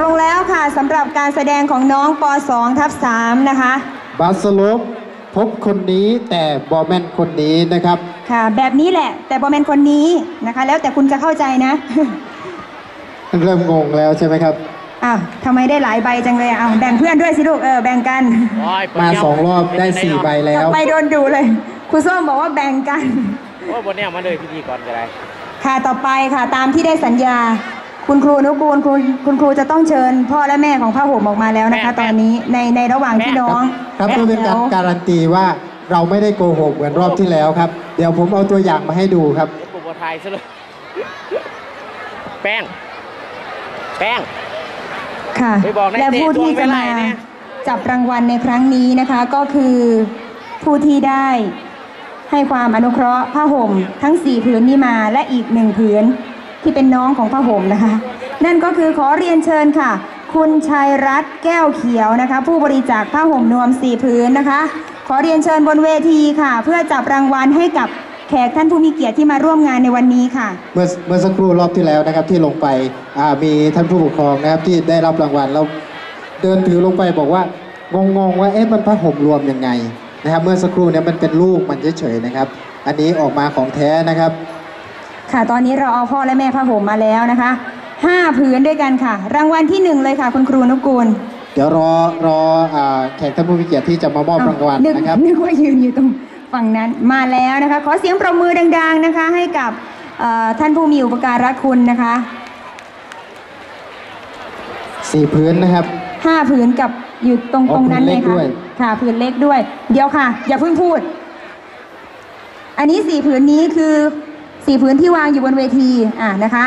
ลงแล้วค่ะสำหรับการแสดงของน้องป .2 ทับ3นะคะ บาสโลปพบคนนี้แต่บอแมนคนนี้นะครับ ค่ะ แบบนี้แหละ แต่บอแมนคนนี้นะคะ แล้วแต่คุณจะเข้าใจนะ เริ่มงงแล้วใช่ไหมครับ อ้าวทำไมได้หลายใบจังเลยอะอ้าวแบ่งเพื่อนด้วยสิลูกเออแบ่งกันโอ้ยเปิดมาเยวสองรอบได้สี่ใบกแล้ลับวไปโดนดูเลยครูส้มบอกว่าแบ่งกันโอ้ยบนเนี้ยมาเลยพิธีก่อนก็ได้ ค่ะต่อไปค่ะตามที่ได้สัญญา คุณครูนุกูลคุณคุณครูจะต้องเชิญ พ่อและแม่ของผ้าห่มออกมาแล้วนะคะ ตอนนี้ในในระหว่างที่น้องครับเพื่อเป็นการแถวการันตีว่าเราไม่ได้โกหกเหมือนรอบที่แล้วครับ เดี๋ยวผมเอาตัวอย่างมาให้ดูครับเดี๋ยวปลูกบัวไทยซะเลยแป้ง แป้ง ค่ะไปบอกนายและผู้ที่จะเตะตัวไม่มาไล่นะจับรางวัลในครั้งนี้นะคะ ก็คือผู้ที่ได้ให้ความอนุเคราะห์ผ้าห่ม ทั้ง 4 ผืนนี้มาและอีกหนึ่งผืน ที่เป็นน้องของผ้าห่มนะคะ นั่นก็คือขอเรียนเชิญค่ะ คุณชัยรัตน์แก้วเขียวนะคะ ผู้บริจาคผ้าห่มนวม4ผืนนะคะ ขอเรียนเชิญบนเวทีค่ะ เพื่อจับรางวัลให้กับแขกท่านผู้มีเกียรติที่มาร่วมงานในวันนี้ค่ะ เมื่อเมื่อสักครู่รอบที่แล้วนะครับที่ลงไปมีท่านผู้ปกครองนะครับที่ได้รับรางวัลแล้วเดินถือลงไปบอกว่างงๆว่าเอ๊ะมันผ้าห่มรวมยังไงนะครับ เมื่อสักครู่เนี่ยมันเป็นลูกมันเฉยๆนะครับ อันนี้ออกมาของแท้นะครับ ค่ะ ตอนนี้เราเอาพ่อและแม่ผ้าห่มมาแล้วนะคะห้าผืนด้วยกันค่ะ รางวัลที่หนึ่งเลยค่ะคุณครูนุกูล เดี๋ยวรอรออ่าแขกท่านผู้มีเกียรติที่จะมามอบรางวัลนึกนะครับ นึกว่ายืนอยู่ตรงฝั่งนั้นมาแล้วนะคะ ขอเสียงปรบมือดัง ๆนะคะ ให้กับเอ่อท่านผู้มีอุปการะคุณนะคะสี่พื้นนะครับ ห้าผืนกับอยู่ตรงอ๋อตรงนั้นผืนเลเล็ยกค่ะด้วย ค่ะผืนเล็กด้วย เดี๋ยวค่ะ อย่าเพิ่งพูด อันนี้สี่ผืนนี้คือ สี่ผืนที่วางอยู่บนเวทีอะนะคะ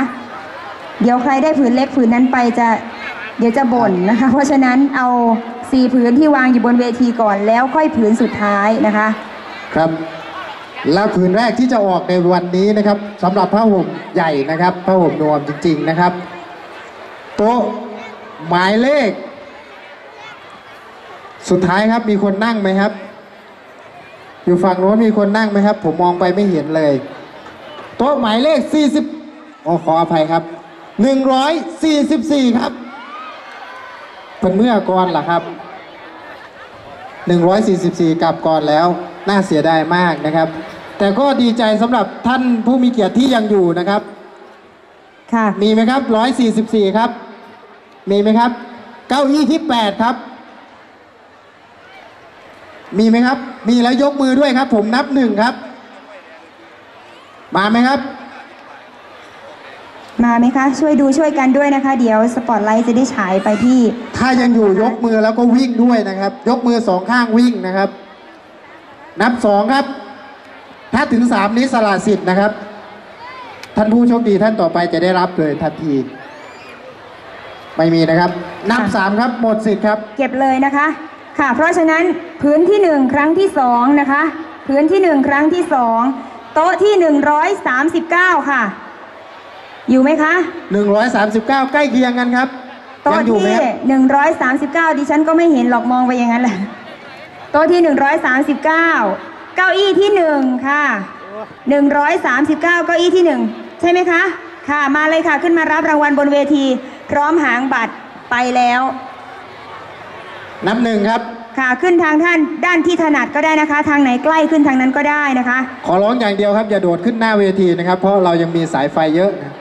เดี๋ยวใครได้ผืนเล็กผืนนั้นไปจะเดี๋ยวจะบ่นนะคะ เพราะฉะนั้นเอาสี่ผืนที่วางอยู่บนเวทีก่อนแล้วค่อยผืนสุดท้ายนะคะ ครับ แล้วผืนแรกที่จะออกในวันนี้นะครับสำหรับผ้าห่มใหญ่นะครับผ้าห่มนวมจริง ๆนะครับโต๊ะหมายเลข สุดท้ายครับมีคนนั่งไหมครับ อยู่ฝั่งโน้นมีคนนั่งไหมครับ ผมมองไปไม่เห็นเลย โต๊ะหมายเลข 40อ๋อขออภัยครับ 144 ครับเป็นเมื่อก่อนล่ะครับ 144 กลับก่อนแล้ว น่าเสียดายมากนะครับ แต่ก็ดีใจสำหรับท่านผู้มีเกียรติที่ยังอยู่นะครับ ค่ะ มีไหมครับ 144 ครับ มีไหมครับ เก้าอี้ที่ 8 ครับ มีไหมครับ มีแล้วยกมือด้วยครับ ผมนับหนึ่งครับ มาไหมครับ มาไหมคะ ช่วยดูช่วยกันด้วยนะคะ เดี๋ยวสปอตไลท์จะได้ฉายไปที่ ถ้ายังอยู่ยกมือแล้วก็วิ่งด้วยนะครับ ยกมือสองข้างวิ่งนะครับ นับสองครับ ถ้าถึงสามนี้สละสิทธิ์นะครับ ท่านผู้โชคดีท่านต่อไปจะได้รับเลยทันที ไม่มีนะครับ นับค่ะสามครับหมดสิทธิ์ครับ เก็บเลยนะคะ ค่ะ เพราะฉะนั้นพื้นที่หนึ่งครั้งที่สองนะคะ พื้นที่หนึ่งครั้งที่สอง โต๊ะที่หนึ่งร้อยสามสิบเก้าค่ะ อยู่ไหมคะ 139 ใกล้เคียงกันครับโต๊ะยังอยู่ไหมที่ครับหนึ่งร้อยสามสิบเก้าดิฉันก็ไม่เห็นหรอกมองไปอย่างนั้นแหละ โต๊ะที่หนึ่งร้อยสามสิบเก้าเก้าอี้ที่หนึ่งค่ะหนึ่งร้อยสามสิบเก้าเก้าอี้ที่หนึ่งใช่ไหมคะ ค่ะ มาเลยค่ะ ขึ้นมารับรางวัลบนเวที พร้อมหางบัตรไปแล้ว นับหนึ่งครับ ค่ะ ขึ้นทางท่านด้านที่ถนัดก็ได้นะคะ ทางไหนใกล้ขึ้นทางนั้นก็ได้นะคะ ขอร้องอย่างเดียวครับ อย่าโดดขึ้นหน้าเวทีนะครับ เพราะเรายังมีสายไฟเยอะนะ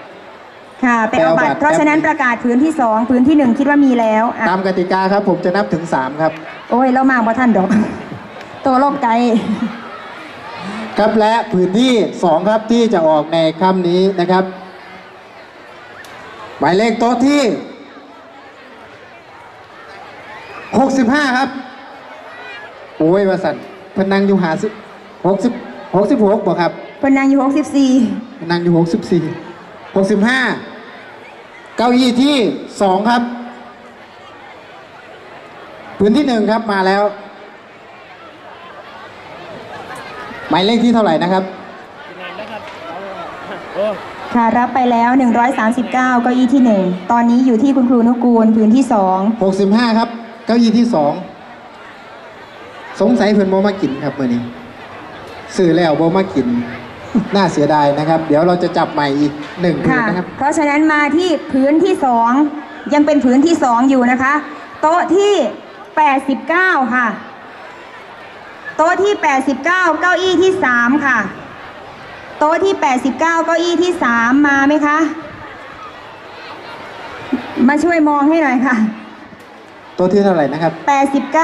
ค่ะไปเอาบัตรไปเอาบัตรเพราะฉะนั้นประกาศพื้นที่สองพื้นที่หนึ่งคิดว่ามีแล้วอะตามกติกาครับ ผมจะนับถึง 3 ครับ โอ้ยเรามาบ่ท่านดอก ตัวโลกไกล ครับและพื้นที่ 2 ครับที่จะออกในค่ำนี้นะครับ หมายเลขโต๊ะที่ 65 ครับ โอ้ยว่าสันเพนนังอยู่หาสิหกสิบหกสิบหกบอกครับเพนนางอยู่เพนนังอยู่หกสิบสี่หกสิบห้าเก้าอี้ที่สองครับพื้นที่หนึ่งครับมาแล้ว หมายเลขที่เท่าไหร่นะครับงานนะครับเอาโอ้64ค่ะรับไปแล้ว 139 เก้าอี้ที่หนึ่งตอนนี้อยู่ที่คุณครูนุกูลพื้นที่สอง65 ครับ เก้าอี้ที่สอง สงสัยเพิ่นโมมากินครับมื่อนี้สื่อแล้วโมมากิน น่าเสียดายนะครับ เดี๋ยวเราจะจับใหม่อีกหนึ่งคืนค่ะ นะครับ เพราะฉะนั้นมาที่พื้นที่สองยังเป็นผืนที่สองอยู่นะคะ โต๊ะที่ 89 ค่ะ โต๊ะที่ 89 เก้าอี้ที่ 3 ค่ะ โต๊ะที่ 89 เก้าอี้ที่ 3 มาไหมคะ มาช่วยมองให้หน่อยค่ะ ตัวที่เท่าไหร่นะครับ 89 เ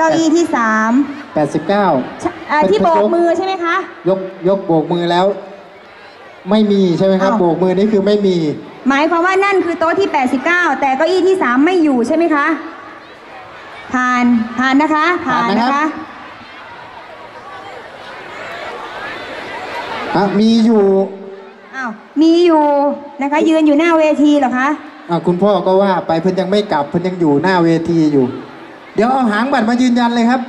ก้าอี้ที่3 89 อ่าที่โบกมือใช่ไหมคะ ยกยกโบกมือแล้ว ไม่มีใช่ไหมครับ อ้าว โบกมือนี่คือไม่มี หมายความว่านั่นคือโต๊ะที่ 89 แต่เก้าอี้ที่ 3 ไม่อยู่ใช่ไหมคะ ผ่านผ่านนะคะ ผ่านผ่านนะนะครับคะอะมีอยู่อ้าว มีอยู่นะคะ ยืนอยู่หน้าเวทีเหรอคะ อะคุณพ่อก็ว่าไปเพิ่นยังไม่กลับเพิ่นยังอยู่หน้าเวทีอยู่ เดี๋ยวเอาหางบัตรมายืนยันเลยครับ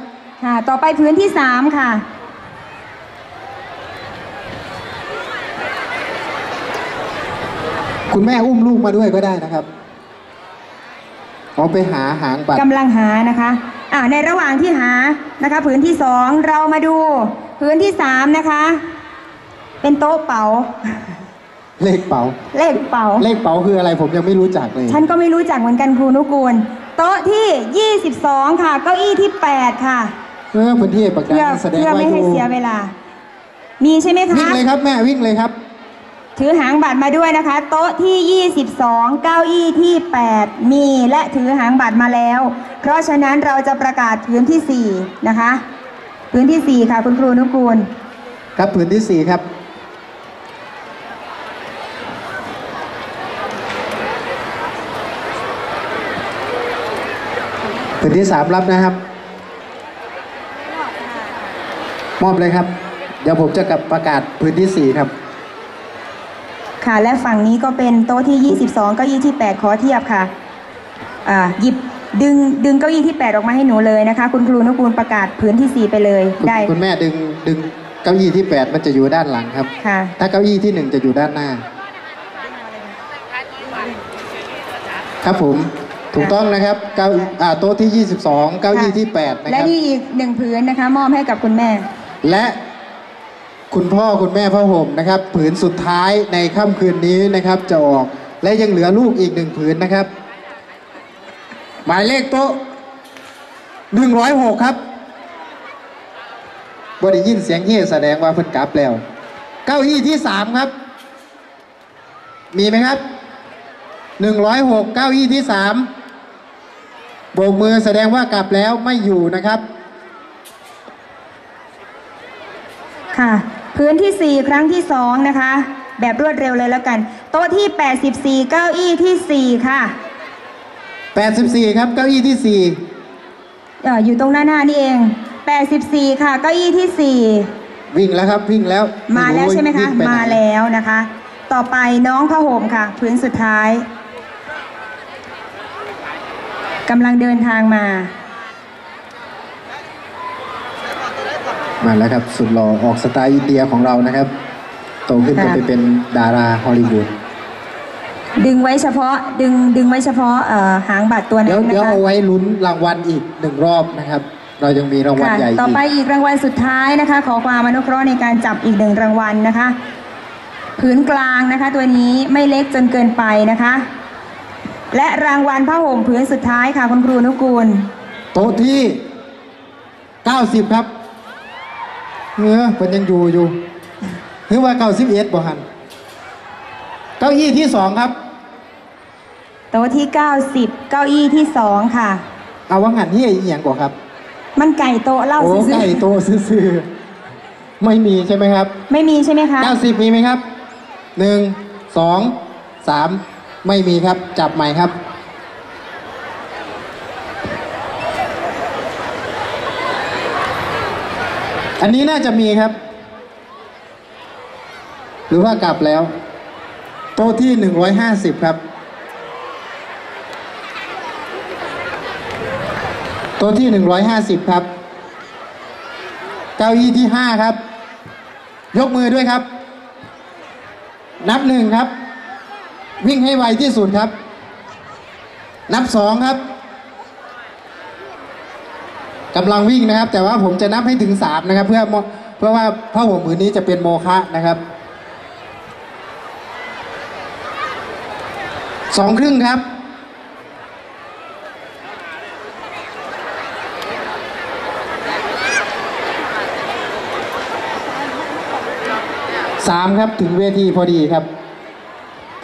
ค่ะ ต่อไปพื้นที่3ค่ะ คุณแม่อุ้มลูกมาด้วยก็ได้นะครับเอาไปหาหางบัตรกำลังหานะคะอ่าในระหว่างที่หานะคะพื้นที่สองเรามาดูพื้นที่สามนะคะ เป็นโต๊ะเป๋า เลขเป๋า เลขเป๋า เลขเป๋าคืออะไรผมยังไม่รู้จักเลย ฉันก็ไม่รู้จักเหมือนกันครูนุกูล โต๊ะที่ 22 ค่ะ เก้าอี้ที่ 8 ค่ะ เออพื้นที่ประกาเพื่อศแสดงเพื่อว่าไม่อให้ยู่เสียเวลา มีใช่ไหมวิ่งคะ เลยครับแม่วิ่งเลยครับ ถือหางบัตรมาด้วยนะคะ โต๊ะที่ 22 เก้าอี้ที่ 8 มีและถือหางบัตรมาแล้ว เพราะฉะนั้นเราจะประกาศพื้นที่ 4 นะคะ พื้นที่ 4 ค่ะ คุณครูนุกูล ครับพื้นที่สี่ครับ พื้นที่สามรับนะครับ มอบเลยครับ เดี๋ยวผมจะกลับประกาศพื้นที่สี่ครับ ค่ะ และฝั่งนี้ก็เป็นโต๊ะที่ 22เก้าอี้ที่ 8 ขอเทียบค่ะอ่าหยิบดึงดึงเก้าอี้ที่ 8 ออกมาให้หนูเลยนะคะ คุณครูนุกูลประกาศพื้นที่ 4 ไปเลยคุณได้ คุณแม่ดึงดึงเก้าอี้ที่แปดมันจะอยู่ด้านหลังครับ ค่ะ ถ้าเก้าอี้ที่หนึ่งจะอยู่ด้านหน้า ครับผม ถูกต้องนะครับเก้าอ่าโต๊ะที่ 22 เก้าอี้ที่ 8 นะคและรับ นี่อีกหนึ่งผืนนะคะ มอบให้กับคุณแม่ และคุณพ่อคุณแม่พ่อห่มนะครับ ผืนสุดท้ายในค่ำคืนนี้นะครับจะออก และยังเหลือลูกอีกหนึ่งผืนนะครับ หมายเลขโต๊ะ106 ครับบได้ยินเสียงเฮ่แสดงว่าเพิ่นกลับแล้ว เก้าอี้ที่ 3 ครับ มีไหมครับ 106 เก้าอี้ที่ 3 โบกมือแสดงว่ากลับแล้วไม่อยู่นะครับ ค่ะ พื้นที่ 4 ครั้งที่ 2 นะคะ แบบรวดเร็วเลยแล้วกัน โต๊ะที่ 84 เก้าอี้ที่ 4 ค่ะ 84 ครับเก้าอี้ที่เอออยู่ตรงหน้าหน้านี่เอง 84 ค่ะ เก้าอี้ที่ 4 วิ่งแล้วครับวิ่งแล้ว4มาแล้วใช่ไหมคะวิ่งปนมาแล้วนะคะ ต่อไปน้องผ้าห่มค่ะ พื้นสุดท้าย กำลังเดินทางมา มาแล้วครับ สุดหล่อออกสไตล์อินเดียของเรานะครับ โตขึ้นจะค่ะไปเป็นดาราฮอลลีวูดดึงไว้เฉพาะดึงดึงไว้เฉพาะเอ่อหางบัตรตัวเดี๋นั้ยวนเดี๋ยวนะคะเอาไว้ลุ้นรางวัลอีกหนึ่งรอบนะครับ เรายังมีรางวัลค่ะใหญ่อีกต่อไปอีกรางวัลสุดท้ายนะคะ ขอความอนุเคราะห์ในการจับอีกหนึ่งรางวัลนะคะ ผืนกลางนะคะ ตัวนี้ไม่เล็กจนเกินไปนะคะ และรางวัลผ้าห่มผืนสุดท้ายค่ะคุณครูนุกูล โต๊ะที่ 90 ครับเออมันยังอยู่อยู่หรือว่า 91บ่หันเก้าอี้ที่2ครับ โต๊ะที่ 90 เก้าอี้ที่2ค่ะ เอาว่างันที่อีหยังกว่าครับ มันไก่โต๊ะเล่าโอ้ซื่อไก่โตซื่อๆไม่มีใช่ไหมครับ ๆไม่มีใช่ไหมคะ 90 มีไหมครับหนึ่งสองสาม ไม่มีครับ จับใหม่ครับ อันนี้น่าจะมีครับ หรือว่ากลับแล้ว โต๊ะที่ 150 ครับ โต๊ะที่ 150 ครับ เก้าอี้ที่ 5 ครับ ยกมือด้วยครับ นับหนึ่งครับ วิ่งให้ไวที่สุดครับ นับสองครับกำลังวิ่งนะครับ แต่ว่าผมจะนับให้ถึงสามนะครับ เพื่อเพื่อว่าผ้าห่มผือนี้จะเป็นโมฆะนะครับสองครึ่งครับสามครับถึงเวทีพอดีครับ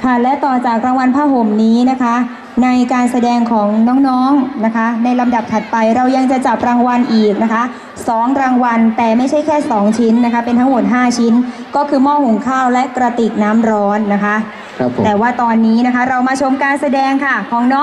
ค่ะและต่อจากรางวัลผ้าห่มนี้นะคะ ในการแสดงของน้องๆนะคะ ในลำดับถัดไปเรายังจะจับรางวัลอีกนะคะสองรางวัลแต่ไม่ใช่แค่ 2 ชิ้นนะคะ เป็นทั้งหมด 5 ชิ้น ก็คือหม้อหุงข้าวและกระติกน้ำร้อนนะคะครับผมแต่ว่าตอนนี้นะคะเรามาชมการแสดงค่ะของน้อง